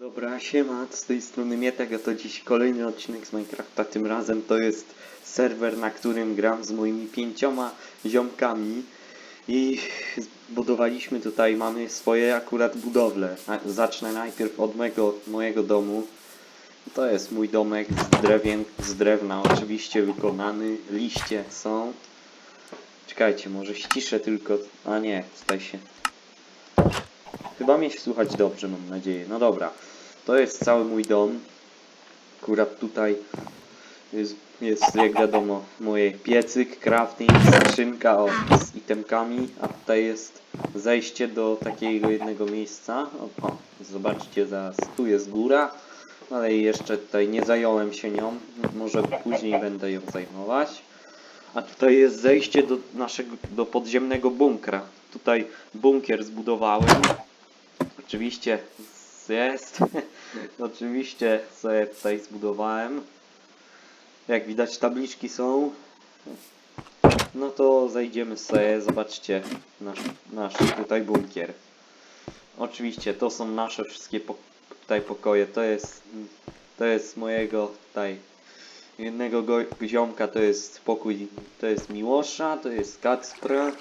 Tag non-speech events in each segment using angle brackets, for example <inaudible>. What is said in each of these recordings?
Dobra, siema, z tej strony Mietek, a to dziś kolejny odcinek z Minecrafta. Tym razem to jest serwer, na którym gram z moimi pięcioma ziomkami i zbudowaliśmy tutaj, mamy swoje akurat budowle. Zacznę najpierw od mojego, mojego domu. To jest mój domek z, drewien, z drewna, oczywiście wykonany, liście są. Czekajcie, może ściszę tylko, a nie, tutaj się Chyba mnie słychać dobrze, mam nadzieję. No dobra, to jest cały mój dom. Akurat tutaj jest, jest jak wiadomo, moje piecyk, crafting, skrzynka o, z itemkami, a tutaj jest zejście do takiego jednego miejsca. O, o, zobaczcie, zaraz tu jest góra, ale jeszcze tutaj nie zająłem się nią, może później będę ją zajmować. A tutaj jest zejście do naszego, do podziemnego bunkra. Tutaj bunkier zbudowałem. Oczywiście jest. <laughs> Oczywiście sobie tutaj zbudowałem. Jak widać tabliczki są. No to zejdziemy sobie, zobaczcie nasz, nasz tutaj bunkier. Oczywiście to są nasze wszystkie po, tutaj pokoje. To jest to jest mojego tutaj jednego go, ziomka, to jest pokój, to jest Miłosza, to jest Kacpra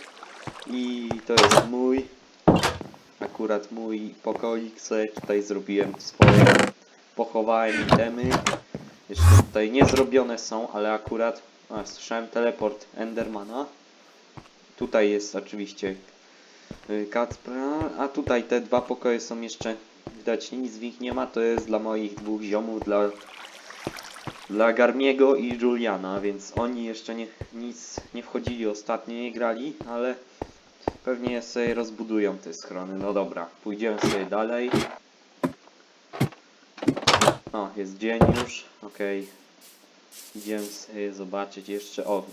i to jest mój akurat mój pokoik sobie tutaj zrobiłem swoje pochowałem itemy jeszcze tutaj nie zrobione są ale akurat a, słyszałem teleport Endermana. Tutaj jest oczywiście y, Kacpra a tutaj te dwa pokoje są jeszcze widać nic w nich nie ma. To jest dla moich dwóch ziomów dla dla Garmiego i Juliana, więc oni jeszcze nie, nic nie wchodzili ostatnio, nie grali, ale Pewnie sobie rozbudują te schrony. No dobra, pójdziemy sobie dalej. O, jest dzień już. Okej. Idziemy sobie zobaczyć jeszcze. O,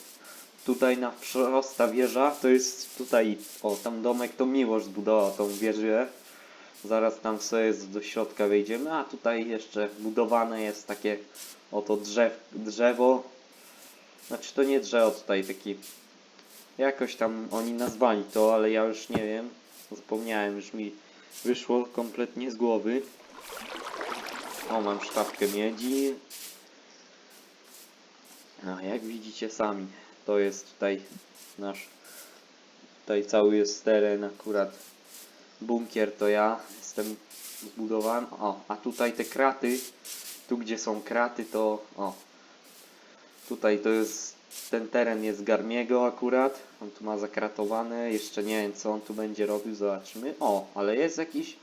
tutaj na prosta wieża to jest tutaj. O, tam domek to Miłosz zbudował tą wieżę. Zaraz tam sobie do środka wejdziemy. A tutaj jeszcze budowane jest takie oto drzew, drzewo. Znaczy to nie drzewo tutaj taki Jakoś tam oni nazwali to, ale ja już nie wiem. Zapomniałem, już mi wyszło kompletnie z głowy. O, mam sztabkę miedzi. A jak widzicie sami, to jest tutaj nasz. Tutaj cały jest teren akurat. Bunkier to ja jestem zbudowany. O, a tutaj te kraty. Tu gdzie są kraty to. O. Tutaj to jest ten teren jest Garmiego akurat. On tu ma zakratowane. Jeszcze nie wiem co on tu będzie robił. Zobaczymy. O, ale jest jakiś...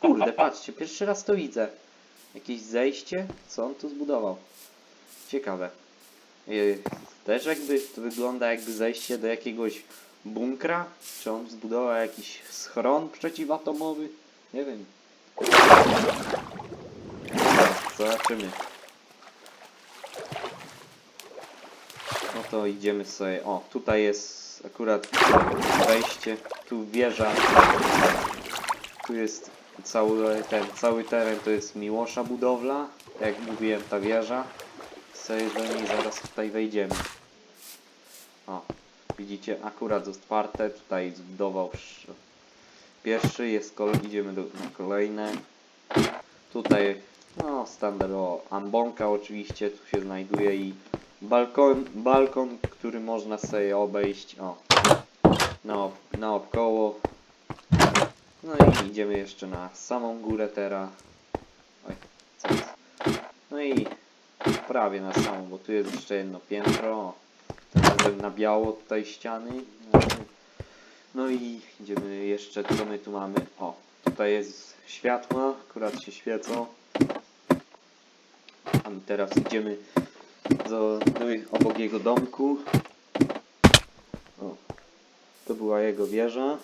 Kurde, patrzcie, pierwszy raz to widzę. Jakieś zejście? Co on tu zbudował? Ciekawe. Yy, Też jakby to wygląda jakby zejście do jakiegoś bunkra? Czy on zbudował jakiś schron przeciwatomowy? Nie wiem. Zobaczymy. To idziemy sobie. O, tutaj jest akurat wejście. Tu wieża. Tu jest cały ten, cały teren to jest Miłosza budowla. Jak mówiłem, ta wieża. Sobie do niej zaraz tutaj wejdziemy. O, widzicie, akurat otwarte. Tutaj zbudował sz- pierwszy, jest kol idziemy do na kolejne. Tutaj, no, standardowo ambonka oczywiście tu się znajduje i balkon, balkon, który można sobie obejść, o, naop, naokoło. No i idziemy jeszcze na samą górę teraz. Oj, co jest? No i prawie na samą, bo tu jest jeszcze jedno piętro. Tym na biało tutaj ściany. No i idziemy jeszcze, co my tu mamy? O, tutaj jest światła, akurat się świecą. A my teraz idziemy do, do obok jego domku. O, to była jego wieża.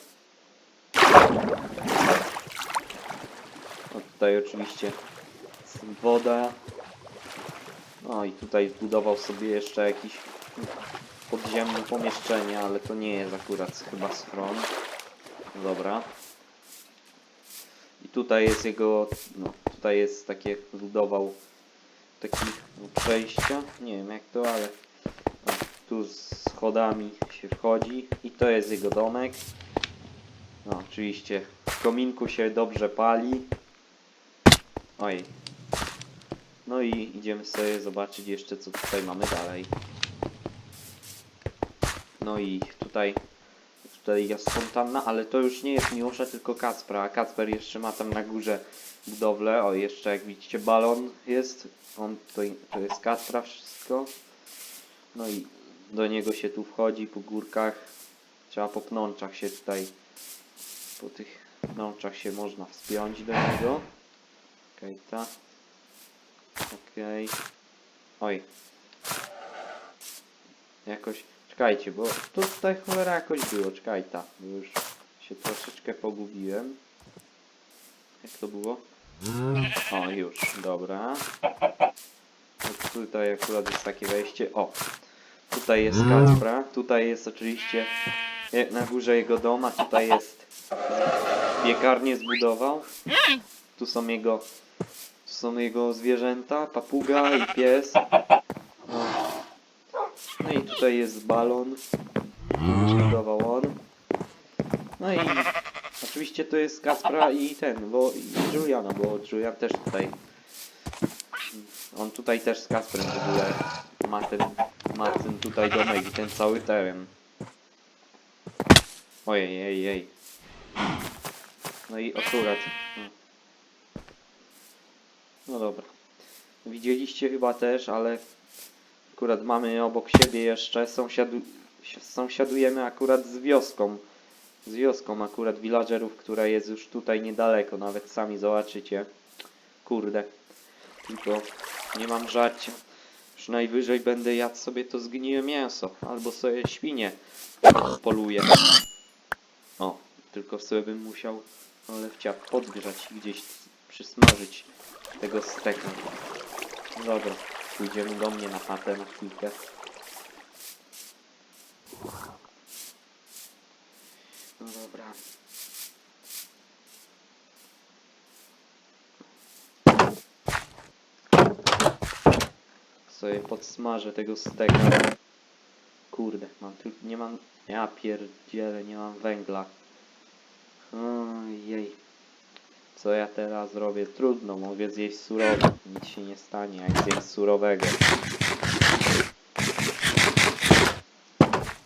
O, tutaj oczywiście woda. No i tutaj zbudował sobie jeszcze jakieś podziemne pomieszczenie, ale to nie jest akurat chyba schron. Dobra. I tutaj jest jego, no tutaj jest takie, zbudował taki przejścia, nie wiem jak to, ale tu z schodami się wchodzi i to jest jego domek. No oczywiście w kominku się dobrze pali. Oj. No i idziemy sobie zobaczyć jeszcze co tutaj mamy dalej. No i tutaj tutaj jest fontanna, ale to już nie jest Miłosza, tylko Kacpra. A Kacper jeszcze ma tam na górze budowlę. O, jeszcze jak widzicie balon jest. On to, jest Kacpra wszystko. No i do niego się tu wchodzi po górkach. Trzeba po pnączach się tutaj po tych pnączach się można wspiąć do niego. Okej, ta. Okej. Oj. Jakoś. Czekajcie, bo tu tutaj cholera jakoś było. Czekaj ta. Bo już się troszeczkę pogubiłem. Jak to było? O, już. Dobra. No Tutaj akurat jest takie wejście. O. Tutaj jest Kacpra. Tutaj jest oczywiście e, na górze jego dom, a tutaj jest piekarnię zbudował. Tu są jego tu są jego zwierzęta, papuga i pies. Tutaj jest balon. Zbudował on. No i oczywiście to jest Kaspra i ten, bo i Juliana, bo Julian też tutaj. On tutaj też z Kasprem w ogóle ma ten, ma ten tutaj domek i ten cały teren. Ojej, ej, ej. No i akurat. no. No dobra. Widzieliście chyba też, ale akurat mamy obok siebie jeszcze sąsiadu... sąsiadujemy akurat z wioską. Z wioską akurat villagerów, która jest już tutaj niedaleko, nawet sami zobaczycie. Kurde. Tylko nie mam żarcia. Już najwyżej będę jadł sobie to zgniłe mięso, albo sobie świnie poluję. O, tylko sobie bym musiał lewcia podgrzać i gdzieś przysmażyć tego steka. Dobra, pójdziemy do mnie na chatę na chwilkę. No dobra. Sobie podsmażę tego steka. Kurde, mam tu, nie mam, ja pierdzielę, nie mam węgla. Ojej. Co ja teraz zrobię? Trudno, mogę zjeść surowe. Nic się nie stanie, jak zjeść surowego.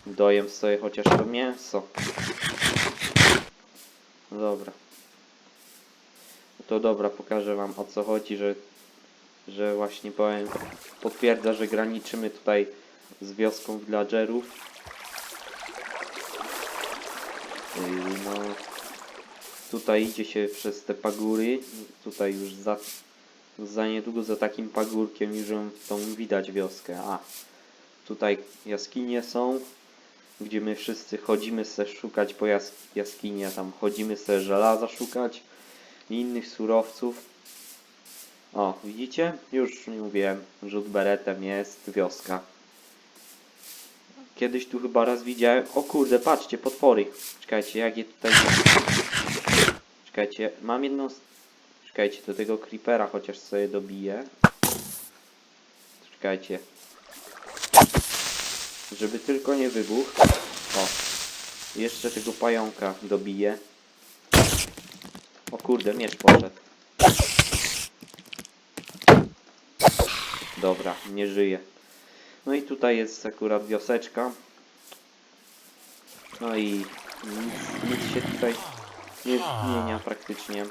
Dojem sobie chociaż to mięso. No Dobra. To dobra, pokażę wam o co chodzi, że, że właśnie powiem, potwierdza, że graniczymy tutaj z wioską villagerów. Yy, No, tutaj idzie się przez te pagóry. Tutaj już za, za niedługo za takim pagórkiem już tą widać wioskę. A, tutaj jaskinie są, gdzie my wszyscy chodzimy se szukać po jas jaskinie, tam chodzimy se żelaza szukać i innych surowców. O, widzicie? Już mówiłem, rzut beretem jest wioska. Kiedyś tu chyba raz widziałem. O kurde, patrzcie, potwory. Czekajcie, jak je tutaj. Czekajcie, mam jedną. Czekajcie, do tego creepera chociaż sobie dobiję. Czekajcie. Żeby tylko nie wybuchł. O. Jeszcze tego pająka dobiję. O kurde, miecz poszedł. Dobra, nie żyje. No i tutaj jest akurat wioseczka. No i nic, nic się tutaj nie zmienia praktycznie.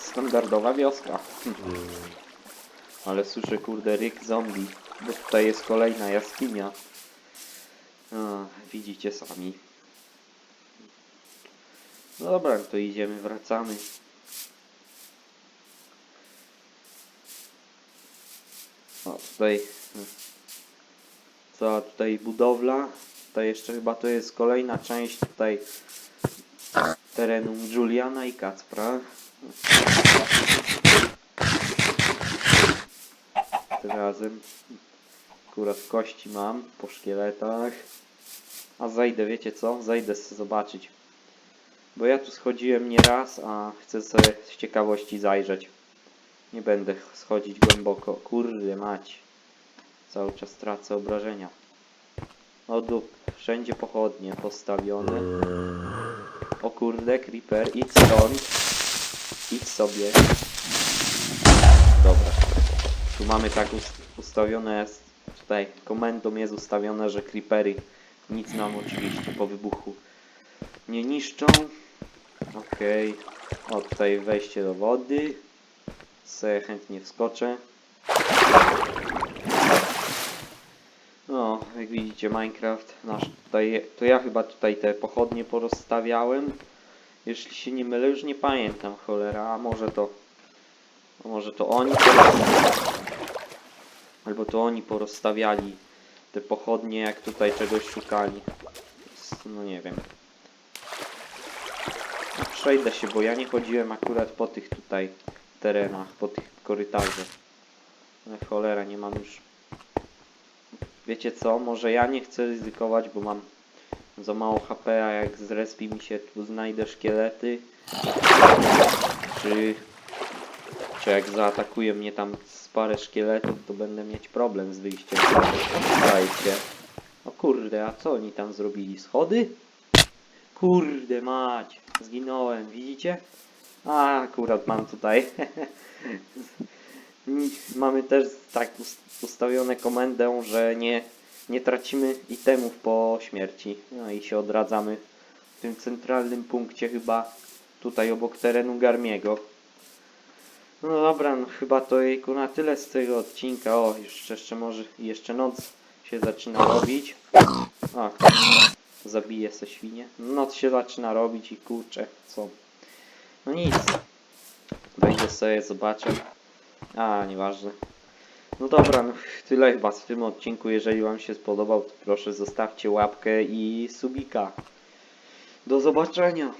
Standardowa wioska. Ale słyszę kurde ryk zombie, bo tutaj jest kolejna jaskinia. A, widzicie sami. No dobra, to idziemy, wracamy. O, tutaj cała tutaj budowla. Tutaj jeszcze chyba to jest kolejna część tutaj terenu Juliana i Kacpra. Razem akurat kości mam po szkieletach. A zajdę, wiecie co? Zajdę zobaczyć. Bo ja tu schodziłem nie raz, a chcę sobie z ciekawości zajrzeć. Nie będę schodzić głęboko. Kurde mać. Cały czas tracę obrażenia. O wszędzie pochodnie postawione. Kurde, creeper, idź stąd. Idź sobie. Tu mamy tak ust ustawione, tutaj komendą jest ustawione, że creepery nic nam oczywiście po wybuchu nie niszczą. Okej. O, tutaj wejście do wody. Se chętnie wskoczę. No, jak widzicie Minecraft nasz tutaj, to ja chyba tutaj te pochodnie porozstawiałem. Jeśli się nie mylę, już nie pamiętam cholera, a może to może to oni albo to oni porozstawiali te pochodnie jak tutaj czegoś szukali. No nie wiem. No, Przejdę się, bo ja nie chodziłem akurat po tych tutaj terenach, po tych korytarzach. Ale cholera, nie mam już... Wiecie co, może ja nie chcę ryzykować, bo mam za mało HP, a jak z respi mi się tu znajdę szkielety, czy, czy jak zaatakuje mnie tam z parę szkieletów, to będę mieć problem z wyjściem. Słuchajcie. O kurde, a co oni tam zrobili? Schody? Kurde mać, zginąłem, widzicie? A, akurat mam tutaj. <laughs> Mamy też tak ust- ustawione komendę, że nie, nie tracimy itemów po śmierci. No i się odradzamy w tym centralnym punkcie chyba tutaj obok terenu Garmiego. No dobra, no chyba to jejku na tyle z tego odcinka. O, jeszcze, jeszcze może, jeszcze noc się zaczyna robić. Ach, zabiję se świnie. Noc się zaczyna robić i kurczę, co? No nic. Wejdę sobie, zobaczę. A, nieważne. No dobra, no tyle chyba w tym odcinku. Jeżeli Wam się spodobał, to proszę zostawcie łapkę i subika. Do zobaczenia.